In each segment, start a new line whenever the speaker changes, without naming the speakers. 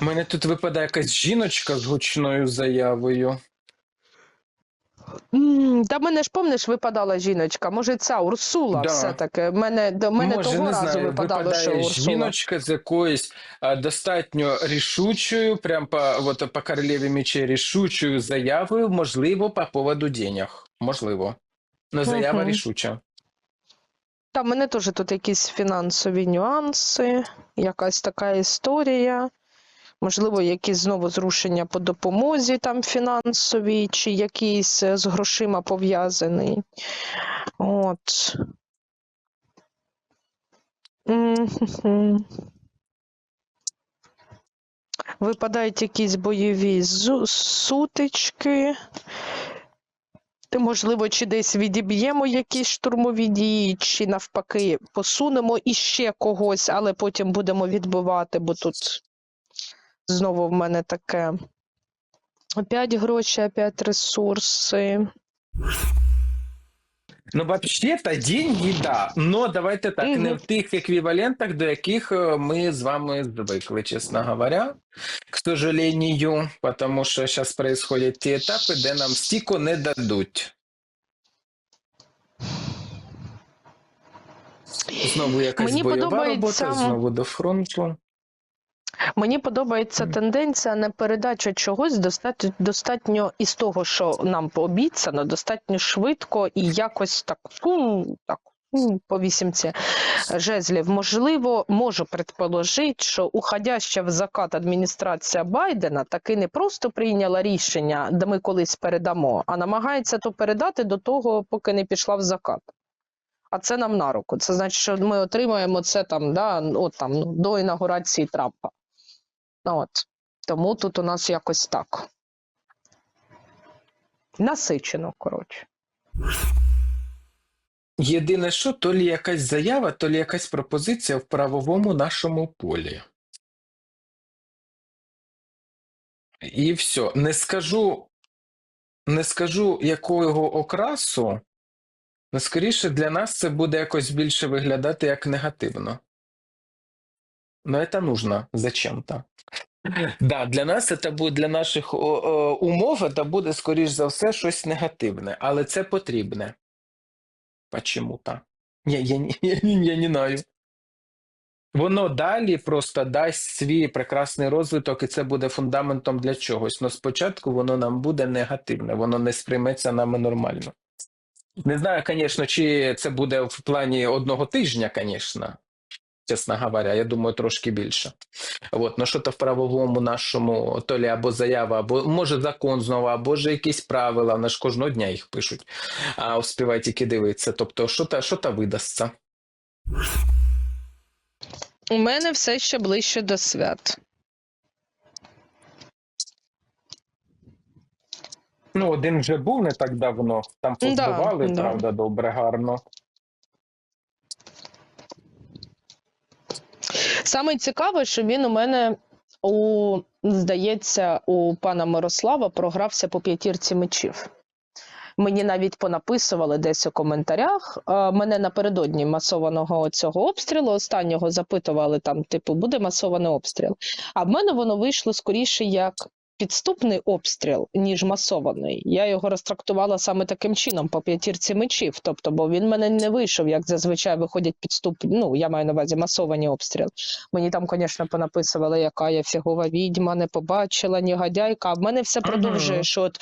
У мене тут випадає якась жіночка з гучною заявою.
М, Та мене ж помниш, випадала жіночка. Може, ця Урсула
Да.
все-таки. Мене, до мене
Може,
того
не
разу
знаю,
випадало,
випадає
що Урсула.
жіночка з якоюсь а, достатньо рішучою, прям по, от, по королеві мечей рішучою заявою, можливо, по поводу денег. Можливо. Ну, заява
Мгм.
рішуча.
Та в мене теж тут якісь фінансові нюанси, якась така історія. Можливо, якісь знову зрушення по допомозі там фінансовій, чи якийсь е, з грошима пов'язаний. От. Випадають якісь бойові сутички. Ти, Можливо, чи десь відіб'ємо якісь штурмові дії, чи навпаки посунемо іще когось, але потім будемо відбивати, бо тут знову в мене таке. Опять гроші, опять ресурси.
Ну, вообще-то деньги, да. Но давайте так, не в тих еквівалентах, до яких е, ми з вами звикли, чесно говоря. К сожалению, потому що зараз происходять ті етапи, де нам стільки не дадуть. Знову якась
Мені
бойова робота, знову до фронту.
Мені подобається тенденція на передачу чогось достатньо, достатньо із того, що нам пообіцяно, достатньо швидко і якось так, фу, так по вісімці жезлів. Можливо, можу предположити, що уходяща в закат адміністрація Байдена таки не просто прийняла рішення, де ми колись передамо, а намагається то передати до того, поки не пішла в закат. А це нам на руку. Це значить, що ми отримаємо це там, да, от там ну, до інаугурації Трампа. От. Тому тут у нас якось так. Насичено, коротше.
Єдине, що то лі якась заява, то лі якась пропозиція в правовому нашому полі. І все. Не скажу, не скажу якого окрасу, але скоріше для нас це буде якось більше виглядати як негативно. Но это нужно зачем-то. Да, для нас це буде для наших умов, це буде, скоріш за все, щось негативне, але це потрібне. Почему-то. Я, я, я, я не знаю. Воно далі просто дасть свій прекрасний розвиток, і це буде фундаментом для чогось. Но спочатку воно нам буде негативне, воно не сприйметься нами нормально. Не знаю, звісно, чи це буде в плані одного тижня, звісно, чесно говоря, я думаю, трошки більше. От, ну що то в правовому нашому то лі або заява, або може закон знову, або ж якісь правила, вони ж кожного дня їх пишуть, а успівай тільки дивитися. Тобто, що та, що та видасться.
У мене все ще ближче до свят.
Ну, один вже був не так давно, там
Да,
позбивали,
да.
правда, добре, гарно.
Саме цікаве, що він у мене у здається, у пана Мирослава програвся по п'ятірці мечів. Мені навіть понаписували десь у коментарях. Е, Мене напередодні масованого цього обстрілу останнього запитували там, типу, буде масований обстріл. А в мене воно вийшло скоріше як підступний обстріл, ніж масований. Я його розтрактувала саме таким чином по п'ятірці мечів. Тобто, бо він мене не вийшов, як зазвичай виходять підступні. Ну, я маю на увазі масовані обстріли. Мені там, звісно, понаписували, яка я фігова відьма, не побачила, негодяйка. А в мене все продовжує, що от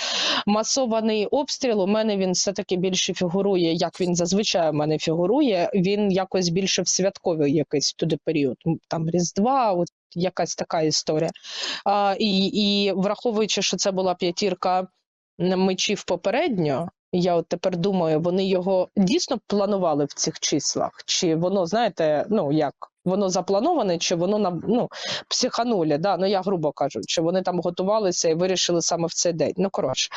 масований обстріл у мене він все-таки більше фігурує, як він зазвичай у мене фігурує. Він якось більше в святковий якийсь туди період. Там Різдва, якась така історія. А, і, і враховуючи, що це була п'ятірка мечів попередньо. Я от тепер думаю, вони його дійсно планували в цих числах? Чи воно, знаєте, ну як воно заплановане, чи воно на ну психанулі, да? ну я грубо кажу, чи вони там готувалися і вирішили саме в цей день. Ну коротше.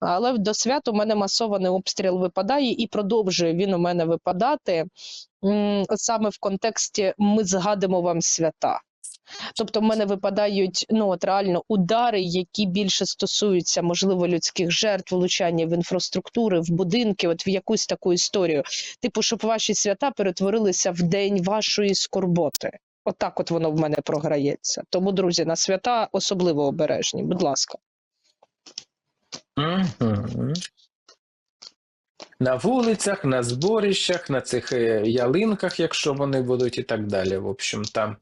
Але до свят у мене масований обстріл випадає і продовжує він у мене випадати саме в контексті ми згадимо вам свята. Тобто в мене випадають ну от реально удари, які більше стосуються можливо людських жертв, влучання в інфраструктури, в будинки, от в якусь таку історію. Типу, щоб ваші свята перетворилися в день вашої скорботи. Отак от воно в мене програється. Тому, друзі, на свята особливо обережні, будь ласка.
На вулицях, на зборищах, на цих е, ялинках, якщо вони будуть, і так далі. В общем, там.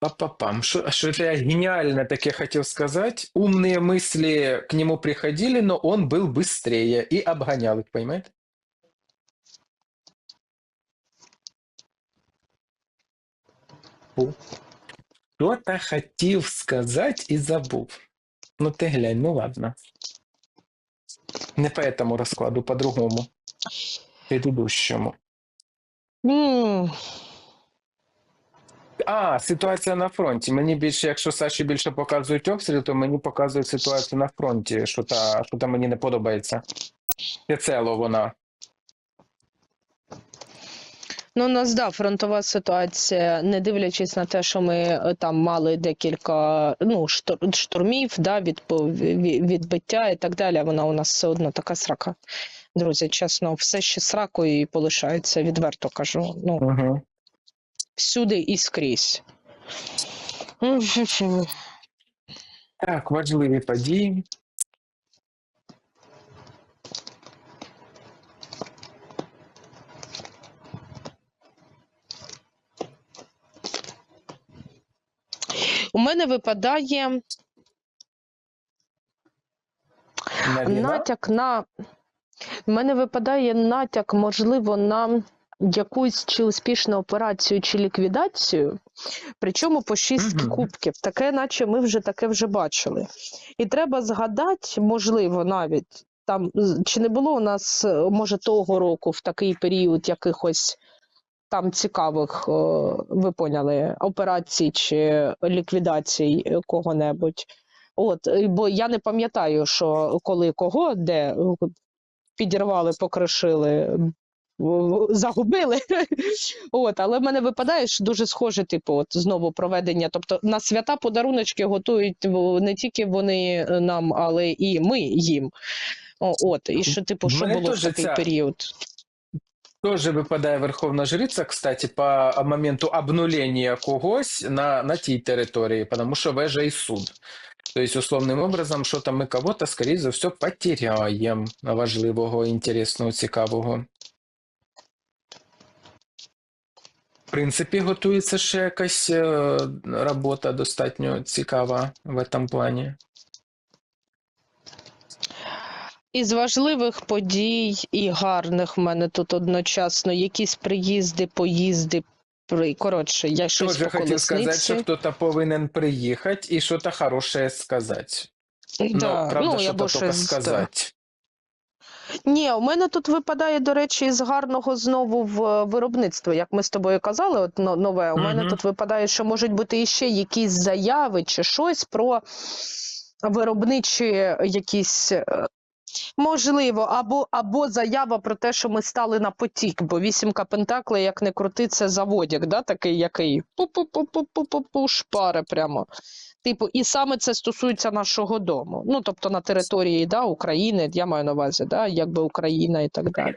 Па-па-пам. Что, что-то я гениально таке хотел сказать. Умные мысли к нему приходили, но он был быстрее и обгонял их, понимаете? Фу. Что-то хотел сказать и забыл. Ну ты глянь, ну ладно. Не по этому раскладу, по другому. Предыдущему.
м
А, ситуація на фронті. Мені більше, якщо Саші більше показують обстріл, то мені показують ситуацію на фронті, що та, що та мені не подобається. Всецело вона.
Ну, у нас да, фронтова ситуація, не дивлячись на те, що ми е, там мали декілька ну, штурмів, да, відпо- ві- відбиття і так далі. Вона у нас все одно така срака. Друзі, чесно, все ще сракою і полишається, відверто кажу. Ну,
Угу.
Всюди і скрізь.
Так, важливі події.
У мене випадає
На
натяк на. У мене випадає натяк, можливо, на якусь чи успішну операцію, чи ліквідацію, причому по шість
Мгм.
кубків. Таке, наче ми вже таке вже бачили. І треба згадати, можливо, навіть там, чи не було у нас, е, може, того року в такий період якихось там цікавих, е, ви поняли, операцій чи ліквідацій е, кого-небудь. От, бо я не пам'ятаю, що коли кого, де підірвали, покришили, загубили. От, але в мене випадає що дуже схоже, типу, от знову проведення. Тобто на свята подаруночки готують не тільки вони е, нам, але і ми їм. От, і що, типу, що було в такий
ця-
період?
Тоже випадає Верховна Жриця, кстати, по моменту обнуления когось на, на тій території, потому що вежа і суд. То есть, условним образом, що там ми кого-то, скоріше за все, потеряємо важливого, інтересного, цікавого. В принципі, готується ще якась е, робота достатньо цікава в цьому плані.
Із важливих подій і гарних в мене тут одночасно якісь приїзди, поїзди. При... Коротше, я щось
Тоже
по
хотів сказати, що хтось повинен приїхати і щось хороше сказати.
Да,
Ну, правда,
ну,
що
щось,
сказати.
Ні, у мене тут випадає, до речі, з гарного знову в е, виробництво, як ми з тобою казали, от нове. У мене тут випадає, що можуть бути іще якісь заяви чи щось про виробничі якісь. е, Можливо, або, або заява про те, що ми стали на потік, бо вісімка пентаклей, як не крути, це заводік, да, такий, який пу-пу-пу-пу-пу-пу, шпари прямо. Типу, і саме це стосується нашого дому. Ну, тобто на території да, України, я маю на увазі, да, якби Україна і так далі.